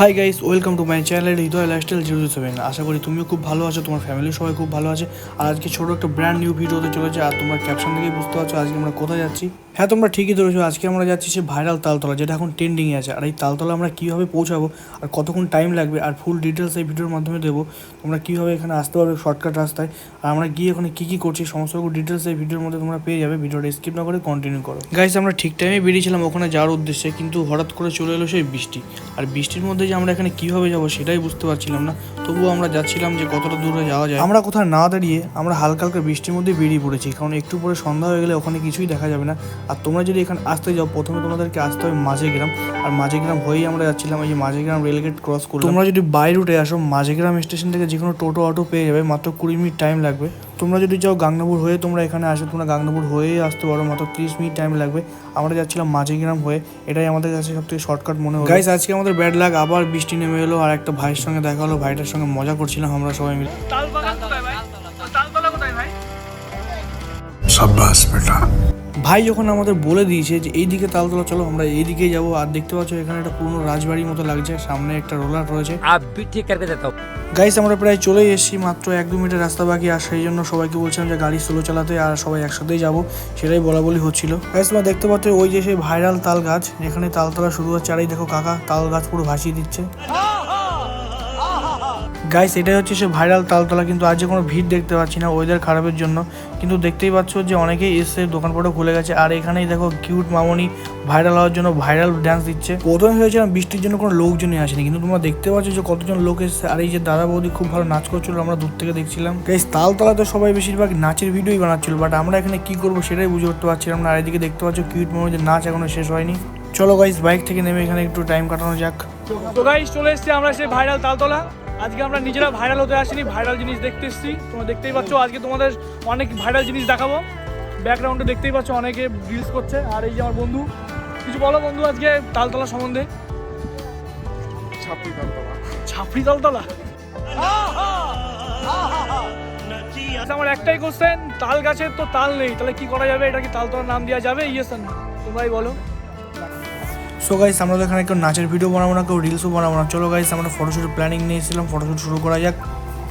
Hi guys welcome to my channel Hriday lifestyle zero seven আশা করি তুমিও খুব ভালো আছো, তোমার ফ্যামিলি সবাই খুব ভালো আছে। আর আজকে ছোটো একটা ব্র্যান্ড নিউ ভিডিওতে চলেছে, আর তোমার ক্যাপশন থেকেই বুঝতে পারছ আজকে আমরা কোথায় যাচ্ছি। হ্যাঁ তোমরা ঠিকই ধরেছো, আজকে আমরা যাচ্ছি সে ভাইরাল তালতলা, যেটা এখন ট্রেন্ডিংয়ে আছে। আর এই তালতলা আমরা কীভাবে পৌঁছাবো, আর কতক্ষণ টাইম লাগবে, আর ফুল ডিটেলস এই ভিডিওর মাধ্যমে দেবো, তোমরা কীভাবে এখানে আসতে পারবে শর্টকাট রাস্তায়, আর আমরা গিয়ে ওখানে কী কী করছি সমস্ত রকম ডিটেলস এই ভিডিওর মধ্যে তোমরা পেয়ে যাবে, ভিডিওটা স্কিপ না করে কন্টিনিউ করো। গাইস আমরা ঠিক টাইমে বেরিয়েছিলাম ওখানে যাওয়ার উদ্দেশ্যে, কিন্তু হঠাৎ করে চলে এলো সেই বৃষ্টি। আর বৃষ্টির মধ্যে যে আমরা এখানে কীভাবে যাব সেটাই বুঝতে পারছিলাম না, তবুও আমরা যাচ্ছিলাম যে কতটা দূরে যাওয়া যায়। আমরা কোথাও না দাঁড়িয়ে আমরা হালকা হালকা বৃষ্টির মধ্যে বেরিয়ে পড়েছি, কারণ একটু পরে সন্ধ্যা হয়ে গেলে ওখানে কিছুই দেখা যাবে না। আর তোমরা যদি এখানে আসতে যাও প্রথমে তোমাদেরকে আসতে হবে মাঝে গ্রাম আর মাঝে গ্রাম হয়েই আমরা যাচ্ছিলাম এই যে মাঝে গ্রাম রেলগেট ক্রস করলাম। তোমরা যদি বাই রুটে আসো মাঝে গ্রাম স্টেশন থেকে যে কোনো টোটো অটো পেয়ে যাবে মাত্র কুড়ি মিনিট টাইম লাগবে। তোমরা যদি যাও গাংনাপুর হয়ে তোমরা এখানে আসো তোমরা গাংনাপুর হয়েই আসতে পারো মাত্র তিরিশ মিনিট টাইম লাগবে। আমরা যাচ্ছিলাম মাঝেগ্রাম হয়ে এটাই আমাদের কাছে সব থেকে শর্টকাট মনে হয় গাইস আজকে আমাদের ব্যাড লাগ আবার বৃষ্টি নেমে এলো আর একটা ভাইয়ের সঙ্গে দেখা হলো ভাইটার সঙ্গে মজা করছিলাম আমরা সবাই মিলে। তালতলা কোথায় ভাই যখন আমাদের বলে দিয়েছে যে এইদিকে তালতলা চলো আমরা এইদিকেই যাব। আর দেখতে পাচ্ছ এখানে একটা পুরনো রাজবাড়ির মতো লাগছে সামনে একটা রোলার রয়েছে। গাইস আমরা প্রায় চলে এসেছি মাত্র এক দু মিনিটের রাস্তা বাকি আর সেই জন্য সবাইকে বলছিলাম যে গাড়ি স্লো চালাতে আর সবাই একসাথেই যাব সেটাই বলা বলি হচ্ছিল। গাইস তোমরা দেখতে পাচ্ছ ওই যে সেই ভাইরাল তাল গাছ যেখানে তালতলা শুরু হচ্ছে। আর এই দেখো কাকা তাল গাছ পুরো ভাসিয়ে দিচ্ছে। গাইস এটাই হচ্ছে সে ভাইরাল তালতলা, কিন্তু আজ কোনো ভিড় দেখতে পাচ্ছি না ওয়েদার খারাপের জন্য। কিন্তু দেখতেই পাচ্ছ যে অনেকেই এসে দোকানপাটও খুলে গেছে। আর এখানেই দেখো কিউট মামনি ভাইরাল হওয়ার জন্য ভাইরাল ডান্স দিচ্ছে। প্রথমে ভেবেছিলাম বৃষ্টির জন্য কোনো লোকজনই আসেনি, কিন্তু তোমরা দেখতে পাচ্ছ যে কতজন লোক এসেছে। আর এই যে দাদা বৌদি খুব ভালো নাচ করছিল, আমরা দূর থেকে দেখছিলাম। গাইস তালতলা তো সবাই বেশিরভাগ নাচের ভিডিওই বানাচ্ছিল বাট আমরা এখানে কি করব সেটাই বুঝে উঠতে পারছিলাম না। আর এদিকে দেখতে পাচ্ছ কিউট মামনিদের নাচ এখনও শেষ হয়নি। চলো গাইস বাইক থেকে নেমে এখানে একটু টাইম কাটানো যাক। তো গাইস চলে এসেছি আমরা সেই ভাইরাল তালতলা। আজকে আমরা নিজেরা ভাইরাল হতে আসিনি ভাইরাল জিনিস দেখতে এসেছি। তোমরা দেখতেই পাচ্ছ আজকে তোমাদের অনেক ভাইরাল জিনিস দেখাবো। ব্যাকগ্রাউন্ডে দেখতেই পাচ্ছ অনেকে রিলস করছে। আর এই যে আমার বন্ধু কিছু বলো বন্ধু আজকে তালতলা সম্বন্ধে? ছাপড়ি তালতলা। আচ্ছা, আমার একটাই কোশ্চেন তাল গাছের তো তাল নেই তাহলে কি করা যাবে? এটা কি তালতলার নাম দেওয়া যাবে? ইয়েস তোমরাই বলো। সো গাইস আমরা তো এখানে কেউ নাচের ভিডিও বানাবো না, কেউ রিলসও বানাবো না। চলো গাইস আমরা ফটোশ্যুট প্ল্যানিং নিয়েছিলাম ফটোশ্যুট শুরু করা যাক।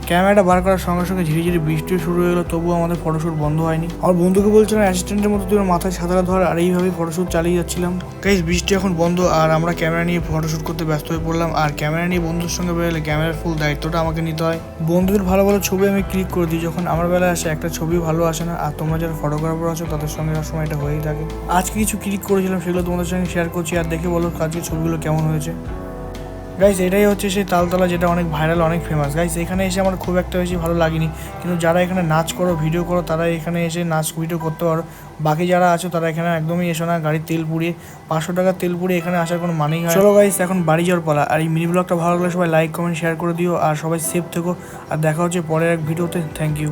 ক্যামেরাটা বার করার সঙ্গে সঙ্গে ধীরে ধীরে বৃষ্টি শুরু হয়ে গেলো তবুও আমাদের ফটোশ্যুট বন্ধ হয়নি। আমার বন্ধুকে বলছিলাম অ্যাসিস্ট্যান্টের মতো তুই মাথায় ছাতাটা ধর, আর এইভাবেই ফটোশ্যুট চালিয়ে যাচ্ছিলাম। গাইস বৃষ্টি এখন বন্ধ, আর আমরা ক্যামেরা নিয়ে ফটোশ্যুট করতে ব্যস্ত হয়ে পড়লাম। আর ক্যামেরা নিয়ে বন্ধুর সঙ্গে বেরোলে ক্যামেরার ফুল দায়িত্বটা আমাকে নিতে হয়। বন্ধুদের ভালো ভালো ছবি আমি ক্লিক করে দিই, যখন আমার বেলায় আসে একটা ছবি ভালো আসে না। আর তোমরা যারা ফটোগ্রাফার আছো, তাদের সঙ্গে সময় এটা হয়েই থাকে। আজকে কিছু ক্লিক করেছিলাম, সেগুলো তোমাদের সঙ্গে শেয়ার করছি। আর দেখে বলো আজকে ছবিগুলো কেমন হয়েছে। গাইস এটাই হচ্ছে সেই তালতলা যেটা অনেক ভাইরাল অনেক ফেমাস গাইস এখানে এসে আমার খুব একটা বেশি ভালো লাগেনি। কিন্তু যারা এখানে নাচ করো ভিডিও করো তারা এখানে এসে নাচ ভিডিও করতে পারো। বাকি যারা আছো তারা এখানে একদমই এসো না গাড়ির তেল পুড়িয়ে। পাঁচশো টাকার তেল পুড়িয়ে এখানে আসার কোনো মানেই হয় চলো গাইস এখন বাড়ি যাওয়ার পালা। আর এই মিনি ব্লগটা ভালো লাগলে সবাই লাইক কমেন্ট শেয়ার করে দিও। আর সবাই সেফ থেকো। আর দেখা হচ্ছে পরের এক ভিডিওতে থ্যাংক ইউ